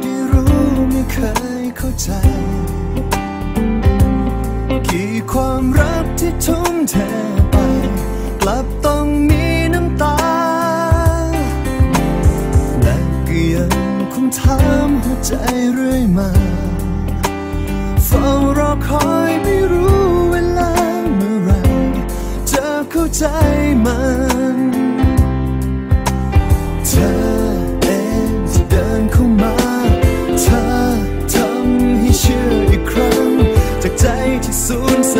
ได้รู้ไม่เคยเข้าใจ กี่ความรักที่ทุ่มเทไป กลับต้องมีน้ำตา และก็ยังคงถามหัวใจเรื่อยมาเฝ้ารอคอยไม่รู้เวลาเมื่อไรจะเข้าใจมัน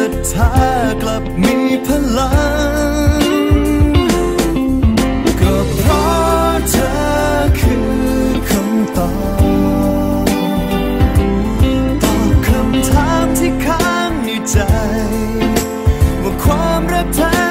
ศรัทธากลับมีพลัง ก็เพราะเธอคือคำตอบตอบคำถามที่ค้างในใจ ว่าความรักเธอ